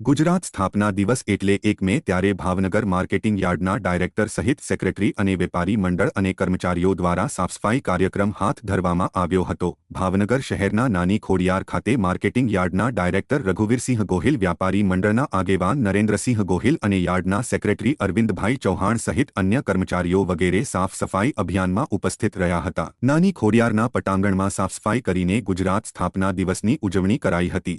ગુજરાત સ્થાપના દિવસ એટલે એક મે ત્યારે ભાવનગર માર્કેટિંગ યાર્ડના ડાયરેક્ટર સહિત સેક્રેટરી અને વેપારી મંડળ અને કર્મચારીઓ દ્વારા સાફસફાઈ કાર્યક્રમ હાથ ધરવામાં આવ્યો હતો. ભાવનગર શહેરના નાની ખોડિયાર ખાતે માર્કેટિંગ યાર્ડના ડાયરેક્ટર રઘુવીરસિંહ ગોહિલ, વ્યાપારી મંડળના આગેવાન નરેન્દ્રસિંહ ગોહિલ અને યાર્ડના સેક્રેટરી અરવિંદભાઈ ચૌહાણ સહિત અન્ય કર્મચારીઓ વગેરે સાફ સફાઈ અભિયાનમાં ઉપસ્થિત રહ્યા હતા. નાની ખોડિયારના પટાંગણમાં સાફસફાઈ કરીને ગુજરાત સ્થાપના દિવસની ઉજવણી કરાઈ હતી.